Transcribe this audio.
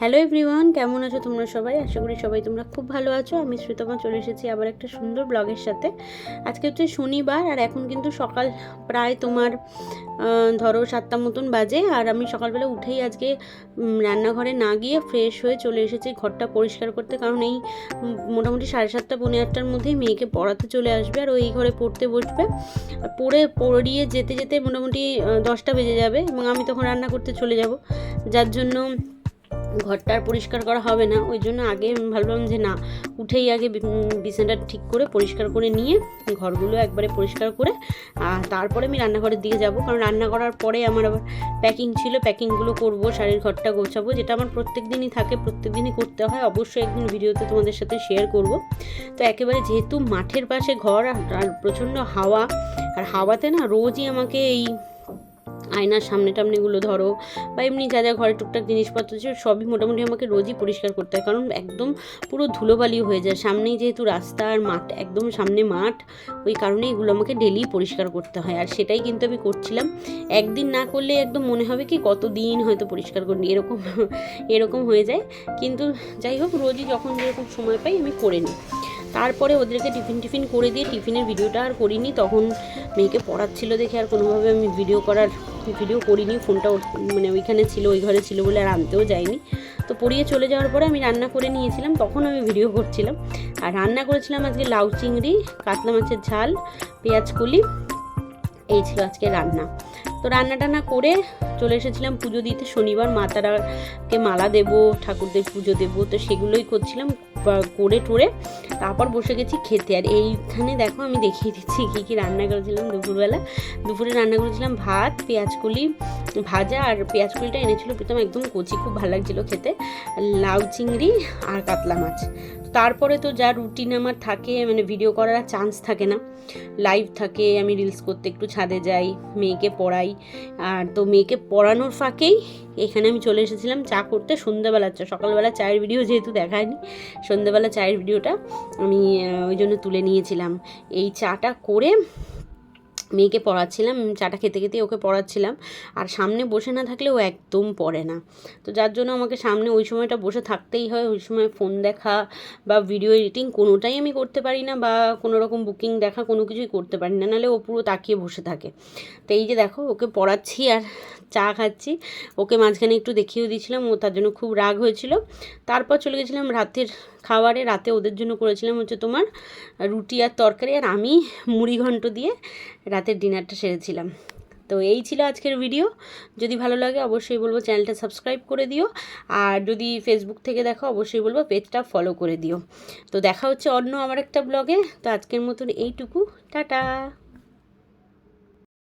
Hello everyone কেমন আছো তোমরা সবাই? আশা করি সবাই তোমরা খুব ভালো আছো। আমি শ্রীতমা চলে এসেছি আবার একটা সুন্দর ব্লগের সাথে। আজকে হচ্ছে শনিবার আর এখন কিন্তু সকাল প্রায় তোমার ধরো সাতটা মতন বাজে। আর আমি সকালবেলা উঠেই আজকে রান্নাঘরে না গিয়ে ফ্রেশ হয়ে চলে এসেছি ঘরটা পরিষ্কার করতে। কারণ এই মোটামুটি সাড়ে সাতটা, পৌনে আটটার মধ্যেই মেয়েকে পড়াতে চলে আসবে আর ওই ঘরে পড়তে বসবে। পড়ে, পড়িয়ে যেতে যেতে মোটামুটি দশটা বেজে যাবে এবং আমি তখন রান্না করতে চলে যাব। যার জন্য ঘরটা আর পরিষ্কার করা হবে না। ওই জন্য আগে ভাবলাম যে না, উঠেই আগে বিছানাটা ঠিক করে পরিষ্কার করে নিয়ে ঘরগুলো একবারে পরিষ্কার করে, আর তারপরে আমি রান্নাঘরের দিকে যাব। কারণ রান্না করার পরে আমার আবার প্যাকিং ছিল প্যাকিংগুলো করব, শাড়ির ঘরটা গোছাবো, যেটা আমার প্রত্যেক দিনই থাকে প্রত্যেক দিনই করতে হয়। অবশ্যই একদিন ভিডিওতে তোমাদের সাথে শেয়ার করব। তো একেবারে যেহেতু মাঠের পাশে ঘর আর প্রচণ্ড হাওয়া, আর হাওয়াতে না রোজই আমাকে এই আয়নার সামনে টামনেগুলো ধরো বা এমনি যা যা ঘরে টুকটাক জিনিসপত্র ছিল সবই মোটামুটি আমাকে রোজই পরিষ্কার করতে হয়। কারণ একদম পুরো ধুলোবালি হয়ে যায়। সামনেই যেহেতু রাস্তা আর মাঠ, একদম সামনে মাঠ, ওই কারণে এগুলো আমাকে ডেলি পরিষ্কার করতে হয়। আর সেটাই কিন্তু আমি করছিলাম। একদিন না করলে একদম মনে হবে কি কতদিন হয়তো পরিষ্কার করিনি, এরকম এরকম হয়ে যায়। কিন্তু যাই হোক, রোজই যখন যেরকম সময় পাই আমি করে নিই। তারপরে ওদেরকে টিফিন টিফিন করে দিয়ে টিফিনের ভিডিওটা আর করিনি, তখন মেয়েকে পড়াচ্ছিল দেখে আর কোনোভাবে আমি ভিডিও করার, ভিডিও করিনি, ফোনটা মানে ওইখানে ছিল, ওই ঘরে ছিল বলে আর আনতেও যাইনি তো পড়িয়ে চলে যাওয়ার পরে আমি রান্না করে নিয়েছিলাম, তখন আমি ভিডিও করছিলাম। আর রান্না করেছিলাম আজকে লাউ চিংড়ি, কাতলা মাছের ঝাল, পেঁয়াজ কলি, এই ছিল আজকে রান্না। তো রান্না টান্না করে চলে এসেছিলাম পুজো দিতে। শনিবার মাতারাকে মালা দেবো, ঠাকুরদের পুজো দেবো, তো সেগুলোই করছিলাম করে টোরে। তারপর বসে গেছি খেতে। আর এইখানে দেখো আমি দেখিয়ে দিচ্ছি কী কী রান্না করেছিলাম দুপুরবেলা। দুপুরে রান্না করেছিলাম ভাত, পেঁয়াজকলি, ভাজা, আর পেঁয়াজকলিটা এনেছিল প্রথম একদম কচি, খুব ভালো লাগছিল খেতে। লাউ চিংড়ি আর কাতলা মাছ। তারপরে তো যা রুটিন আমার থাকে মানে ভিডিও করার চান্স থাকে না। লাইভ থাকে, আমি রিলস করতে একটু ছাদে যাই, মেয়েকে পড়াই। আর তো মেয়েকে পড়ানোর ফাঁকেই এখানে আমি চলে এসেছিলাম চা করতে সন্ধ্যাবেলার চা, সকালবেলা চায়ের ভিডিও যেহেতু দেখায়নি, সন্ধ্যাবেলা চায়ের ভিডিওটা আমি ওই জন্য তুলে নিয়েছিলাম। এই চাটা করে মেয়েকে পড়াচ্ছিলাম, চাটা খেতে খেতে ওকে পড়াচ্ছিলাম। আর সামনে বসে না থাকলে ও একদম পড়ে না। তো যার জন্য আমাকে সামনে ওই সময়টা বসে থাকতেই হয়। ওই সময় ফোন দেখা বা ভিডিও এডিটিং কোনোটাই আমি করতে পারি না বা কোনো রকম বুকিং দেখা কোনো কিছুই করতে পারি না। নাহলে ও পুরো তাকিয়ে বসে থাকে। তো এই যে দেখো, ওকে পড়াচ্ছি আর চা খাচ্ছি। ওকে মাঝখানে একটু দেখিয়েও দিয়েছিলাম। ও তার জন্য খুব রাগ হয়েছিল। তারপর চলে গেছিলাম রাতের খাবারে রাতে ওদের জন্য করেছিলাম হচ্ছে তোমার রুটি আর তরকারি, আর আমি মুড়ি ঘন্ট দিয়ে রাতের ডিনারটা সেরেছিলাম। তো এই ছিল আজকের ভিডিও যদি ভালো লাগে অবশ্যই বলব চ্যানেলটা সাবস্ক্রাইব করে দিও, আর যদি ফেসবুক থেকে দেখো অবশ্যই বলব পেজটা ফলো করে দিও। তো দেখা হচ্ছে অন্য আমার একটা ব্লগে তো আজকের মতন এইটুকু। টাটা!